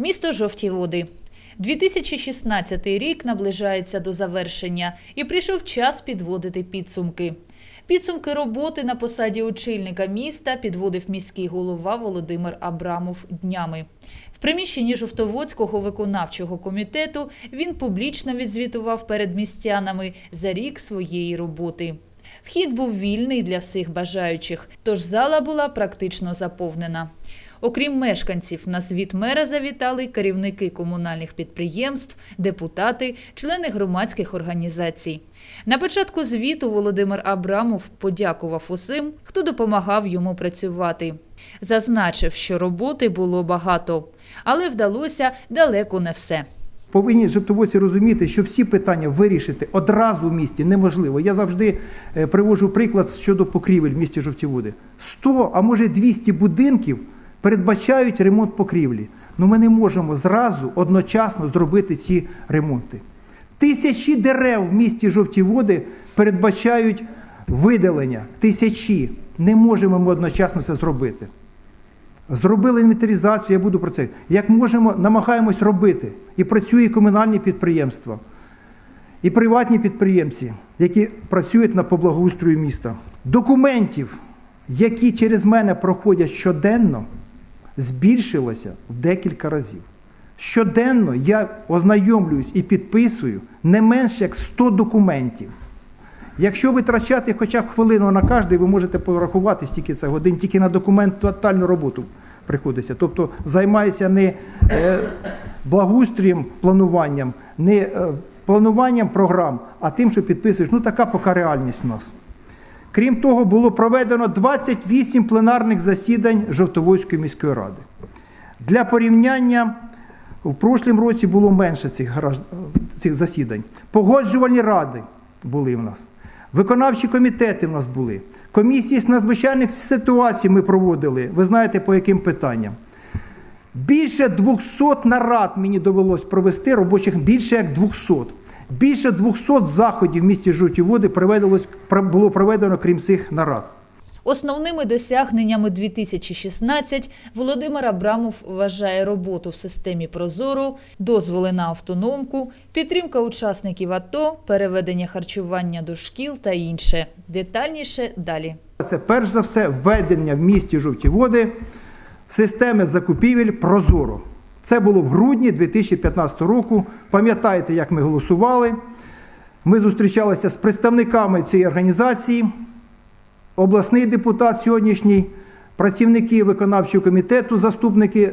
Місто Жовті Води. 2016 рік наближається до завершення і прийшов час підводити підсумки. Підсумки роботи на посаді очільника міста підводив міський голова Володимир Абрамов днями. В приміщенні Жовтоводського виконавчого комітету він публічно відзвітував перед містянами за рік своєї роботи. Вхід був вільний для всіх бажаючих, тож зала була практично заповнена. Окрім мешканців, на звіт мера завітали керівники комунальних підприємств, депутати, члени громадських організацій. На початку звіту Володимир Абрамов подякував усім, хто допомагав йому працювати. Зазначив, що роботи було багато, але вдалося далеко не все. Повинні житоводці розуміти, що всі питання вирішити одразу в місті неможливо. Я завжди е, привожу приклад щодо покрівель в місті Жовтіводи. 100, а може 200 будинків передбачають ремонт покрівлі. Ну ми не можемо зразу одночасно зробити ці ремонти. Тисячі дерев в місті Жовті Води передбачають видалення. Тисячі. Не можемо ми одночасно це зробити. Зробили інвентаризацію, я буду про це. Як можемо, намагаємось робити. І працює комунальні підприємства, і приватні підприємці, які працюють на поблагоустрою міста. Документів, які через мене проходять щоденно, збільшилося в декілька разів. Щоденно я ознайомлююсь і підписую не менше як 100 документів. Якщо витрачати хоча б хвилину на кожний, ви можете порахувати стільки це годин, тільки на документальну роботу приходиться. Тобто займаюся не е, благоустрієм, плануванням, не е, плануванням програм, а тим, що підписуєш. Ну така поки реальність у нас. Крім того, було проведено 28 пленарних засідань Жовтоводської міської ради. Для порівняння в прошлому році було менше цих, цих засідань. Погоджувальні ради були в нас. Виконавчі комітети в нас були. Комісії з надзвичайних ситуацій ми проводили. Ви знаєте, по яким питанням. Більше 200 нарад мені довелось провести робочих, більше як 200. Більше 200 заходів в місті Жовті Води було проведено крім цих нарад. Основними досягненнями 2016 Володимир Абрамов вважає роботу в системі Прозоро, дозволи на автономку, підтримка учасників АТО, переведення харчування до шкіл та інше. Детальніше далі. Це перш за все введення в місті Жовті Води системи закупівель Прозоро. Це було в грудні 2015 року. Пам'ятаєте, як ми голосували? Ми зустрічалися з представниками цієї організації, обласний депутат сьогоднішній, працівники виконавчого комітету, заступники,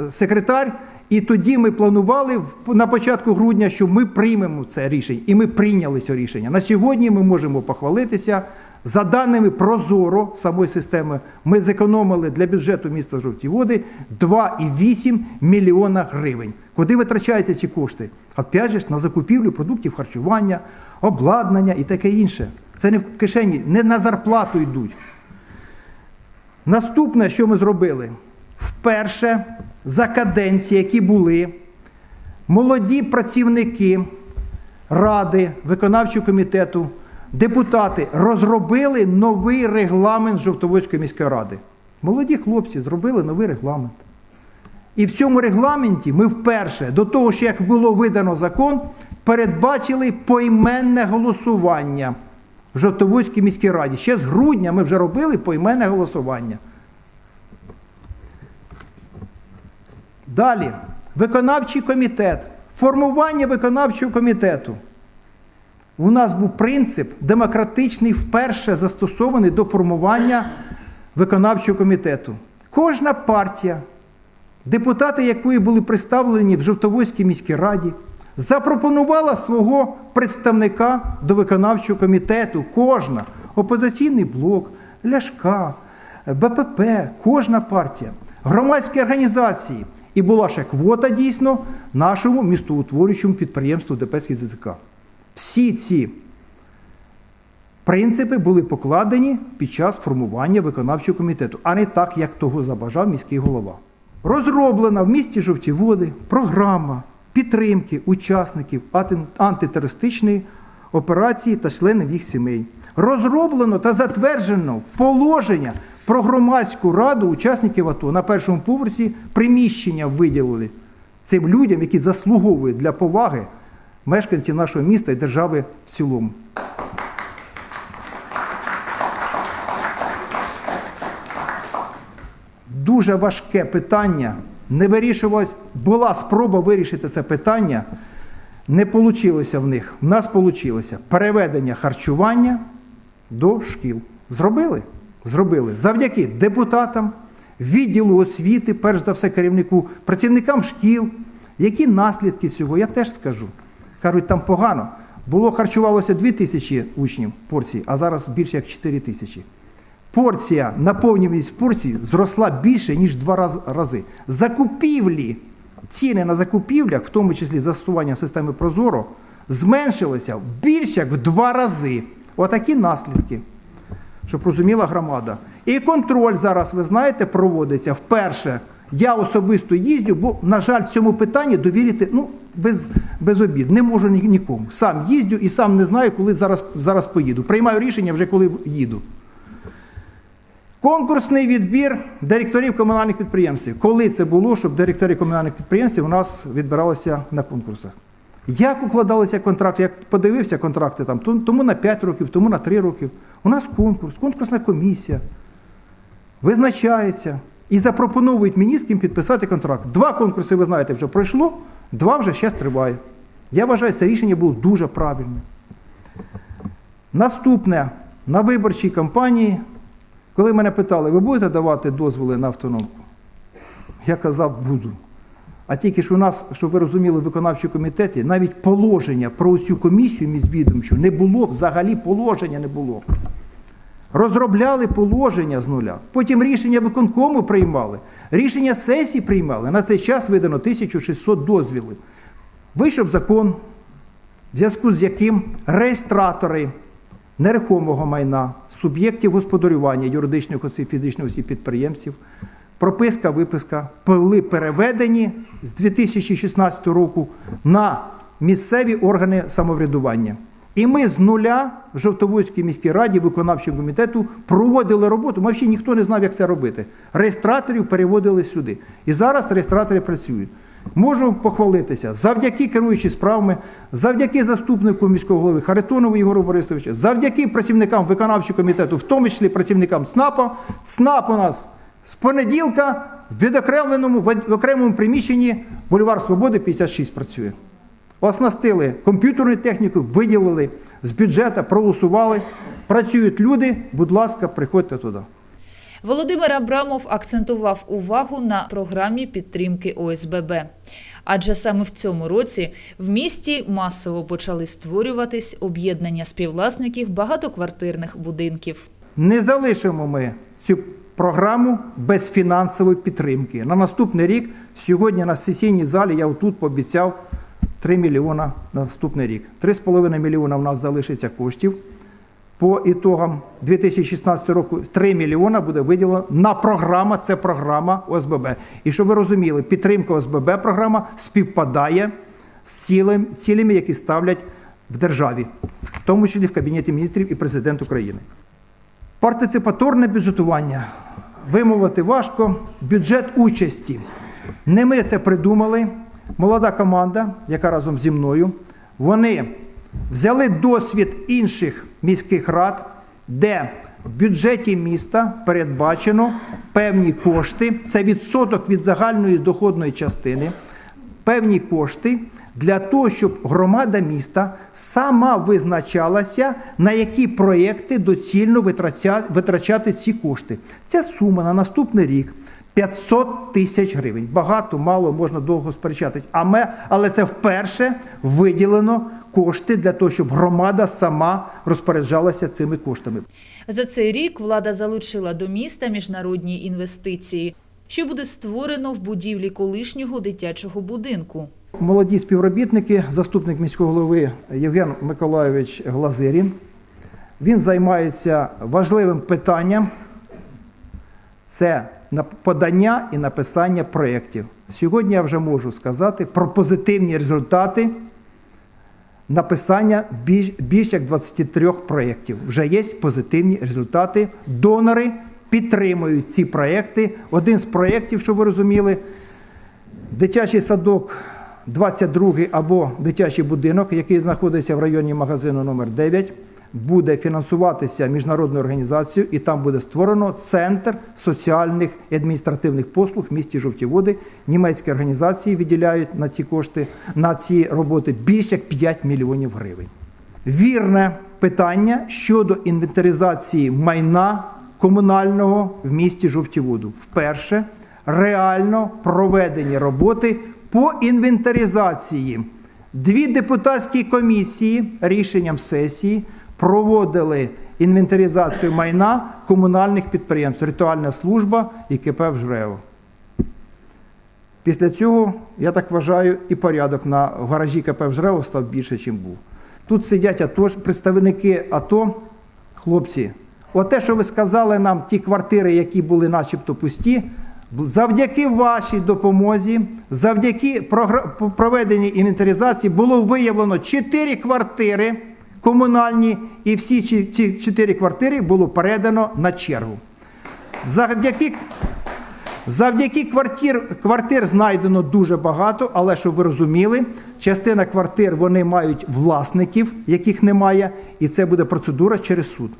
е, секретар. І тоді ми планували на початку грудня, що ми приймемо це рішення, і ми прийняли це рішення. На сьогодні ми можемо похвалитися. За даними Прозоро самої системи, ми зекономили для бюджету міста Жовті Води 2,8 мільйона гривень. Куди витрачаються ці кошти? Опять же на закупівлю продуктів харчування, обладнання і таке інше. Це не в кишені, не на зарплату йдуть. Наступне, що ми зробили, вперше за каденції, які були, молоді працівники ради, виконавчого комітету, депутати розробили новий регламент Жовтоводської міської ради. Молоді хлопці зробили новий регламент. І в цьому регламенті ми вперше, до того, що як було видано закон, передбачили поіменне голосування в Жовтоводській міській раді. Ще з грудня ми вже робили поіменне голосування. Далі, виконавчий комітет. Формування виконавчого комітету. У нас був принцип демократичний, вперше застосований до формування виконавчого комітету. Кожна партія, депутати якої були представлені в Жовтоводській міській раді, запропонувала свого представника до виконавчого комітету. Кожна опозиційний блок, Ляшка, БПП, кожна партія, громадські організації. І була ще квота дійсно нашому містоутворюючому підприємству ДП ЗЗК. Всі ці принципи були покладені під час формування виконавчого комітету, а не так, як того забажав міський голова. Розроблена в місті Жовті Води програма підтримки учасників антитерористичної операції та членів їх сімей. Розроблено та затверджено положення про громадську раду учасників АТО. На першому поверсі приміщення виділили цим людям, які заслуговують для поваги мешканців нашого міста і держави в цілому. Дуже важке питання. Не вирішувалось, була спроба вирішити це питання. Не вийшло в них. В нас вийшло переведення харчування до шкіл. Зробили? Зробили. Завдяки депутатам, відділу освіти, перш за все керівнику, працівникам шкіл. Які наслідки цього? Я теж скажу. Кажуть, там погано. Було харчувалося 2 тисячі учнів порцій, а зараз більше як 4 тисячі. Порція, наповнюваність порцій зросла більше, ніж два раз- рази. Закупівлі, ціни на закупівлях, в тому числі застосування системи Прозоро, зменшилися більше як в два рази. Отакі наслідки, щоб розуміла громада. І контроль зараз, ви знаєте, проводиться вперше. Я особисто їздю, бо, на жаль, в цьому питанні довірити ну, без, без обід. Не можу ні- нікому. Сам їздю і сам не знаю, коли зараз, зараз поїду. Приймаю рішення вже коли їду. Конкурсний відбір директорів комунальних підприємств. Коли це було, щоб директори комунальних підприємств у нас відбиралися на конкурсах? Як укладалися контракти? Як подивився контракти там, тому на 5 років, тому на 3 років. У нас конкурс, конкурсна комісія визначається і запропонують мені з ким підписати контракт. Два конкурси, ви знаєте, вже пройшло, два вже ще триває. Я вважаю, це рішення було дуже правильне. Наступне на виборчій кампанії, коли мене питали, ви будете давати дозволи на автономку? Я казав, буду. А тільки ж у нас, щоб ви розуміли, в виконавчому комітеті навіть положення про цю комісію міжвідомчу не було, взагалі положення не було. Розробляли положення з нуля. Потім рішення виконкому приймали, рішення сесії приймали. На цей час видано 1600 дозвілів. Вийшов закон, в зв'язку з яким реєстратори нерухомого майна, суб'єктів господарювання, юридичних осіб, фізичних осіб підприємців, прописка, виписка були переведені з 2016 року на місцеві органи самоврядування. І ми з нуля в Жовтоводській міській раді, виконавчому комітету проводили роботу. Взагалі ніхто не знав, як це робити. Реєстраторів переводили сюди. І зараз реєстратори працюють. Можу похвалитися завдяки керуючі справами, завдяки заступнику міського голови Харитонову Ігору Борисовичу, завдяки працівникам виконавчого комітету, в тому числі працівникам ЦНАПа. ЦНАП у нас з понеділка в відокремленому в окремому приміщенні Бульвар Свободи 56 працює. Оснастили комп'ютерну техніку, виділили з бюджету, проголосували. Працюють люди, будь ласка, приходьте туди. Володимир Абрамов акцентував увагу на програмі підтримки ОСББ. Адже саме в цьому році в місті масово почали створюватись об'єднання співвласників багатоквартирних будинків. Не залишимо ми цю програму без фінансової підтримки. На наступний рік сьогодні на сесійній залі я тут пообіцяв 3 мільйона на наступний рік. 3,5 мільйона в нас залишиться коштів. По ітогам 2016 року 3 мільйона буде виділено на програма, це програма ОСББ. І щоб ви розуміли, підтримка ОСББ програма співпадає з цілями, цілями, які ставлять в державі, в тому числі в Кабінеті міністрів і президент України. Партиципаторне бюджетування. Вимовити важко. Бюджет участі. Не ми це придумали. Молода команда, яка разом зі мною, вони взяли досвід інших міських рад, де в бюджеті міста передбачено певні кошти, це відсоток від загальної доходної частини, певні кошти для того, щоб громада міста сама визначалася, на які проєкти доцільно витрачати ці кошти. Ця сума на наступний рік 500 тисяч гривень. Багато, мало, можна довго сперечатись. А ми, але це вперше виділено кошти для того, щоб громада сама розпоряджалася цими коштами. За цей рік влада залучила до міста міжнародні інвестиції, що буде створено в будівлі колишнього дитячого будинку. Молоді співробітники, заступник міського голови Євген Миколайович Глазирін. Він займається важливим питанням. Це на- подання і написання проєктів. Сьогодні я вже можу сказати про позитивні результати написання більш, більш як 23 проєктів. Вже є позитивні результати. Донори підтримують ці проєкти. Один з проєктів, щоб ви розуміли, Дитячий садок 22 або дитячий будинок, який знаходиться в районі магазину номер 9 буде фінансуватися міжнародною організацією, і там буде створено центр соціальних і адміністративних послуг в місті Жовті Води. Німецькі організації виділяють на ці кошти, на ці роботи більше як 5 мільйонів гривень. Вірне питання щодо інвентаризації майна комунального в місті Жовтіводу. Вперше реально проведені роботи по інвентаризації. Дві депутатські комісії рішенням сесії проводили інвентаризацію майна комунальних підприємств, ритуальна служба і КП «Вжрево». Після цього, я так вважаю, і порядок на в гаражі КП «Вжрево» став більше, ніж був. Тут сидять АТО, представники АТО, хлопці. Оте, що ви сказали нам, ті квартири, які були начебто пусті, завдяки вашій допомозі, завдяки проведеній інвентаризації було виявлено 4 квартири комунальні, і всі ці- 4 квартири було передано на чергу. Завдяки Завдяки квартир, квартир знайдено дуже багато, але щоб ви розуміли, частина квартир вони мають власників, яких немає, і це буде процедура через суд.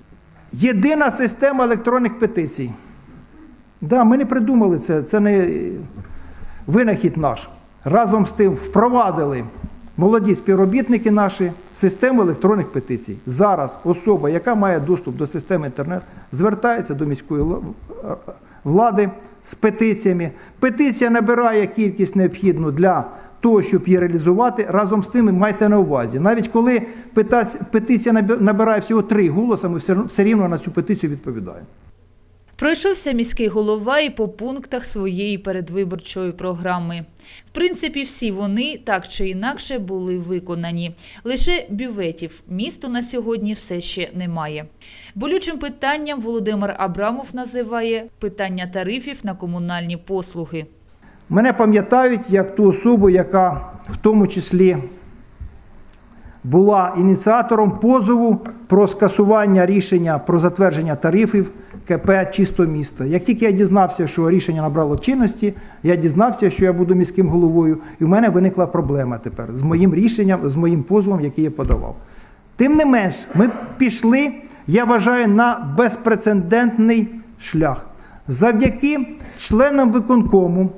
Єдина система електронних петицій. Да, ми не придумали це, це не винахід наш. Разом з тим впровадили молоді співробітники наші систему електронних петицій. Зараз особа, яка має доступ до системи інтернет, звертається до міської влади з петиціями. Петиція набирає кількість необхідну для того, щоб її реалізувати. Разом з тим майте на увазі. Навіть коли петиція набирає всього три голоси, ми все рівно на цю петицію відповідаємо. Пройшовся міський голова і по пунктах своєї передвиборчої програми. В принципі, всі вони так чи інакше були виконані. Лише бюветів місто на сьогодні все ще немає. Болючим питанням Володимир Абрамов називає питання тарифів на комунальні послуги. Мене пам'ятають як ту особу, яка в тому числі була ініціатором позову про скасування рішення про затвердження тарифів КП Чисто місто. Як тільки я дізнався, що рішення набрало чинності, я дізнався, що я буду міським головою, і в мене виникла проблема тепер з моїм рішенням, з моїм позовом, який я подавав. Тим не менш, ми пішли, я вважаю, на безпрецедентний шлях. Завдяки членам виконкому,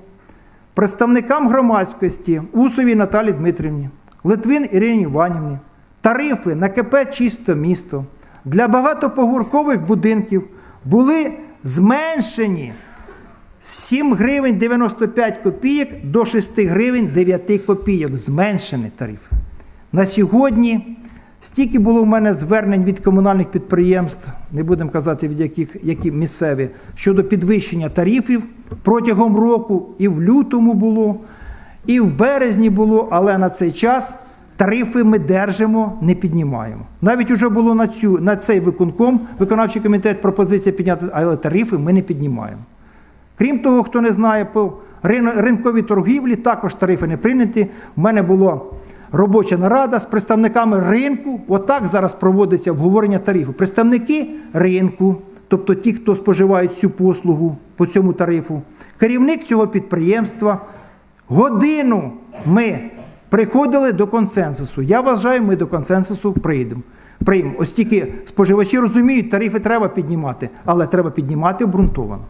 представникам громадськості Усовій Наталі Дмитрівні, Литвин Ірині Іванівні, тарифи на КП Чисто місто для багатоповерхових будинків були зменшені з 7 гривень 95 копійок до 6 гривень 9 копійок. Зменшений тариф. На сьогодні стільки було в мене звернень від комунальних підприємств, не будемо казати від яких які місцеві, щодо підвищення тарифів протягом року, і в лютому було, і в березні було, але на цей час тарифи ми держимо, не піднімаємо. Навіть вже було на, цю, на цей виконком, виконавчий комітет пропозиція підняти, але тарифи ми не піднімаємо. Крім того, хто не знає, по ринковій торгівлі також тарифи не прийняті. У мене була робоча нарада з представниками ринку. Отак зараз проводиться обговорення тарифу. Представники ринку, тобто ті, хто споживають цю послугу по цьому тарифу, керівник цього підприємства. Годину ми приходили до консенсусу. Я вважаю, ми до консенсусу прийдемо. Приймемо. Ось тільки споживачі розуміють, тарифи треба піднімати, але треба піднімати обґрунтовано.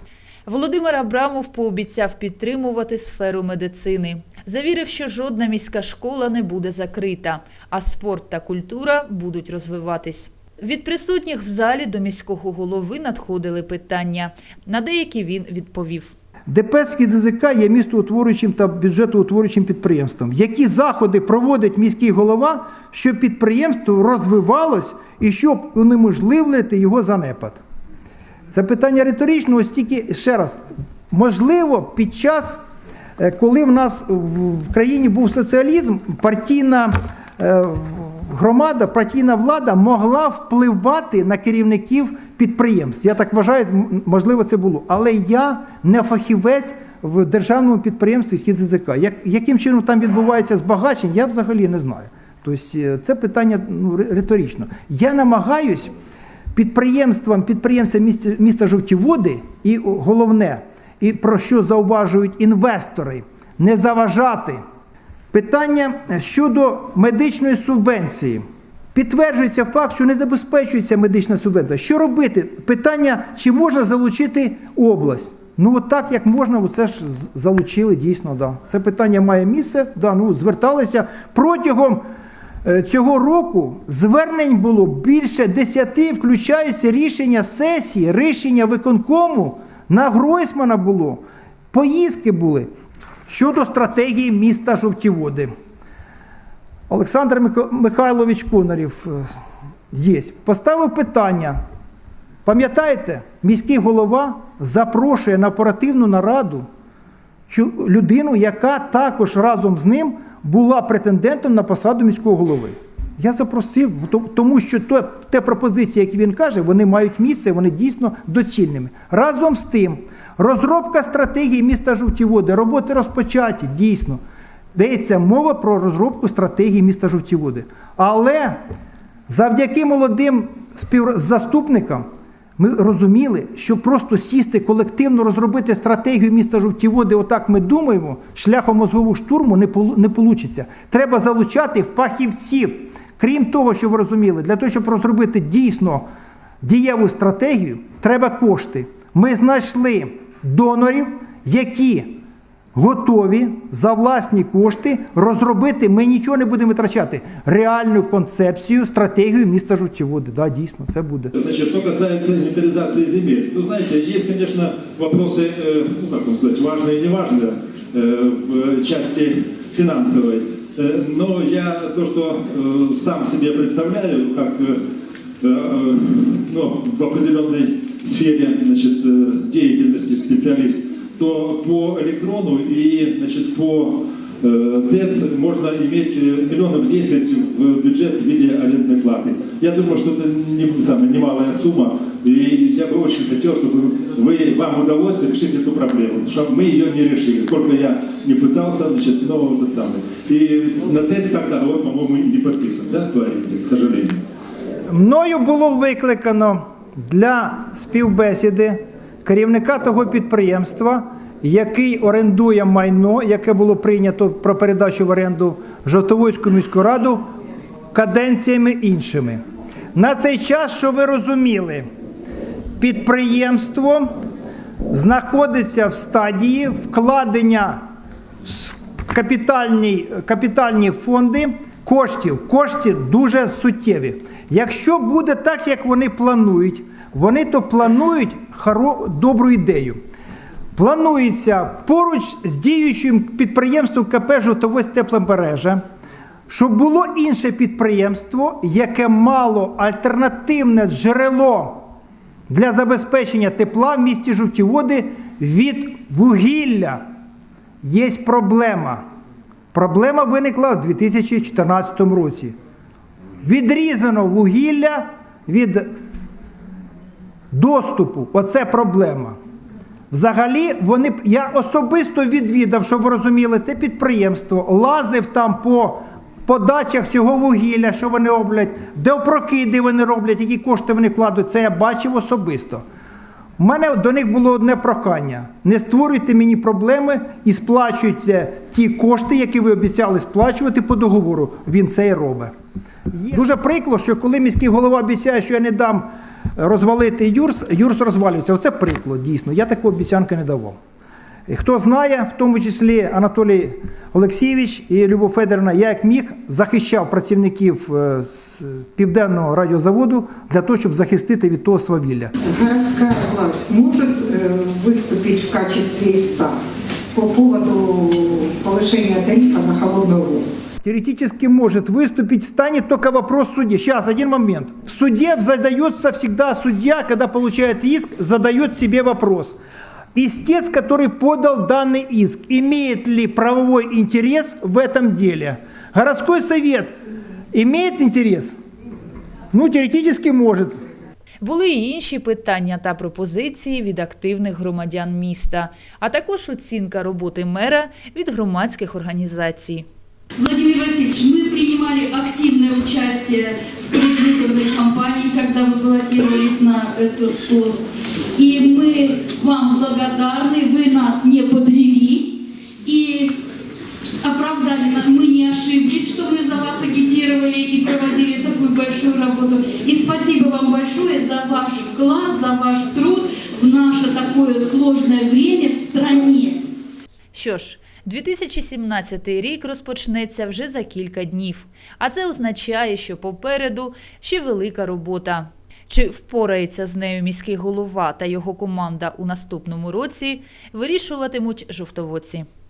Володимир Абрамов пообіцяв підтримувати сферу медицини. Завірив, що жодна міська школа не буде закрита, а спорт та культура будуть розвиватись. Від присутніх в залі до міського голови надходили питання. На деякі він відповів. ДП «Схід є містоутворюючим та бюджетоутворюючим підприємством. Які заходи проводить міський голова, щоб підприємство розвивалось і щоб унеможливити його занепад? Це питання риторичне, ось тільки ще раз. Можливо, під час, е, коли в нас в в країні був соціалізм, партійна е, громада, партійна влада могла впливати на керівників підприємств. Я так вважаю, можливо, це було. Але я не фахівець в державному підприємстві «Схід Як, яким чином там відбувається збагачення, я взагалі не знаю. Тобто це питання ну, риторично. Я намагаюсь підприємствам, підприємцям міста, міста Жовті Води, і головне, і про що зауважують інвестори, не заважати. Питання щодо медичної субвенції. Підтверджується факт, що не забезпечується медична субвенція. Що робити? Питання, чи можна залучити область? Ну, от так, як можна, це ж залучили дійсно. Да. Це питання має місце. Да, ну, зверталися протягом е, цього року звернень було більше десяти, включаючи рішення сесії, рішення виконкому на Гройсмана було. Поїздки були щодо стратегії міста Жовтіводи. Олександр Михайлович Конорів е, є. Поставив питання. Пам'ятаєте, міський голова запрошує на оперативну нараду людину, яка також разом з ним була претендентом на посаду міського голови. Я запросив, тому що то, те пропозиції, які він каже, вони мають місце, вони дійсно доцільними. Разом з тим, розробка стратегії міста Жовтіводи, роботи розпочаті, дійсно. Дається мова про розробку стратегії міста Жовтіводи. Але завдяки молодим співзаступникам ми розуміли, що просто сісти колективно розробити стратегію міста Жовтіводи, отак ми думаємо, шляхом мозгового штурму не вийде. Треба залучати фахівців. Крім того, що ви розуміли, для того, щоб розробити дійсно дієву стратегію, треба кошти. Ми знайшли донорів, які готові за власні кошти розробити. Ми нічого не будемо витрачати. Реальну концепцію, стратегію міста Жовтіводи. Да, дійсно, це буде. Значит, что касается инвентаризации земель, ну, знаете, есть, конечно, вопросы, э, ну, как вам сказать, важные и неважные э, в части финансовой. Э, но я то, что э, сам себе представляю, как э, э, ну, в определенной сфере значит, э, деятельности специалист, то по электрону и значит, по э, ТЭЦ можно иметь э, миллионов 10 в бюджет в виде арендной платы. Я думаю, что это не самая немалая сумма, и я бы очень хотел, чтобы вы, вам удалось решить эту проблему, чтобы мы ее не решили. Сколько я не пытался, значит, но вот самый. И на ТЭЦ так договор, по-моему, и не подписан, да, говорите, к сожалению. Мною було викликано для співбесіди керівника того підприємства, який орендує майно, яке було прийнято про передачу в оренду Жовтоводську міську раду каденціями іншими. На цей час, що ви розуміли, підприємство знаходиться в стадії вкладення в капітальні, капітальні фонди коштів. Кошти дуже суттєві. Якщо буде так, як вони планують, вони то планують добру ідею. Планується поруч з діючим підприємством КП «Жовтоводськ тепломережа, щоб було інше підприємство, яке мало альтернативне джерело для забезпечення тепла в місті Жовтіводи від вугілля. Є проблема. Проблема виникла в 2014 році. Відрізано вугілля від доступу. Оце проблема. Взагалі, вони я особисто відвідав, щоб ви розуміли, це підприємство, лазив там по подачах цього вугілля, що вони роблять, де опрокиди вони роблять, які кошти вони кладуть. Це я бачив особисто. У мене до них було одне прохання: не створюйте мені проблеми і сплачуйте ті кошти, які ви обіцяли сплачувати по договору. Він це і робить. Дуже прикло, що коли міський голова обіцяє, що я не дам розвалити Юрс, Юрс розвалюється. Оце приклад, дійсно. Я такої обіцянки не давав. І Хто знає, в тому числі Анатолій Олексійович і Любов Федоровна, я як міг захищав працівників е, з південного радіозаводу для того, щоб захистити від того свавілля. Городская власть может э, выступить в качестве ИСА по поводу повышения тарифа на холодную воду? Теоретически может выступить, станет только вопрос в суде. Сейчас, один момент. В суде задается всегда судья, когда получает иск, задает себе вопрос. Истец, который подал данный иск, имеет ли правовой интерес в этом деле? Городской совет имеет интерес? Ну, теоретически может. Були й інші питання та пропозиції від активних громадян міста, а також оцінка роботи мера від громадських організацій. Владимир Васильевич, мы принимали активное участие в предвыборной кампании, когда вы баллотировались на этот пост. І ми вам благодарны, вы нас не подвели. И оправдали нас, мы не ошиблись, что мы за вас агитировали и проводили такую большую работу. И спасибо вам большое за ваш вклад, за ваш труд в наше такое сложное время в стране. Що ж, 2017 рік розпочнеться вже за кілька днів, а це означає, що попереду ще велика робота. Чи впорається з нею міський голова та його команда у наступному році, вирішуватимуть жовтоводці.